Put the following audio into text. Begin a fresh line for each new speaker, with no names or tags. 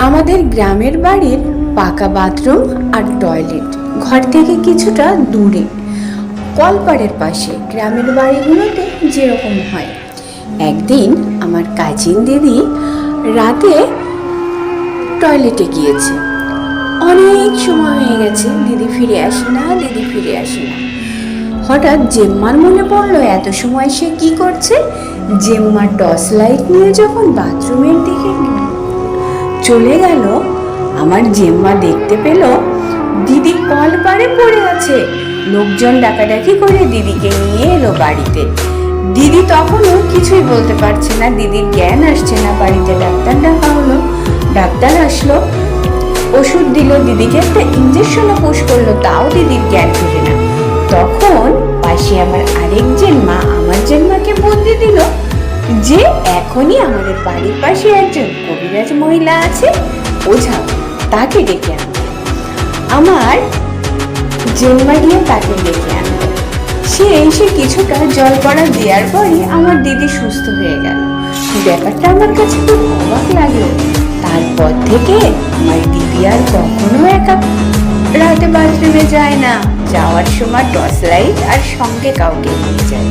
আমাদের গ্রামের বাড়ির পাকা বাথরুম আর টয়লেট। ঘর থেকে কিছুটা দূরে। কলপাড়ের পাশে গ্রামের বাড়িগুলোতে যেরকম হয়। একদিন আমার কাজিন দিদি রাতে টয়লেটে গিয়েছে। অনেক সময় হয়ে গেছে, দিদি ফিরে আসে না, দিদি ফিরে আসে না। হঠাৎ জেম্মার মনে পড়ল, এত সময় সে কি করছে? জেম্মার টর্চ লাইট নিয়ে যখন বাথরুমের দিকে চলে গেল। আমার জেম্মা দেখতে পেল, দিদি কল পারে পড়ে আছে। লোকজন ডাকাডাকি করে দিদিকে নিয়ে এলো বাড়িতে। দিদি তখনও কিছুই বলতে পারছে না, দিদির জ্ঞান আসছে না, বাড়িতে ডাক্তার ডাকা হলো। ডাক্তার আসলো, ওষুধ দিল, দিদিকে একটা ইঞ্জেকশনও পুশ করল, তাও দিদির জ্ঞান ফিরে না। তখন পাশে আমার আরেক জেন্মা আমার জেন্মাকে বন্দি দিল। যে এখনই আমাদের বাড়ির পাশে একজন কবিরাজ মহিলা আছে ওঝা তাকে ডেকে আনবে। আমার জেন্মা গিয়ে তাকে ডেকে আনলো সে এসে কিছুটা জল পড়া দেওয়ার পরই আমার দিদি সুস্থ হয়ে গেল। ব্যাপারটা আমার কাছে খুব অবাক লাগল। তারপর থেকে আমার দিদি আর কখনো একা রাতে বাথরুমে যায় না। যাওয়ার সময় টর্চ লাইট আর সঙ্গে কাউকে নিয়ে যায়।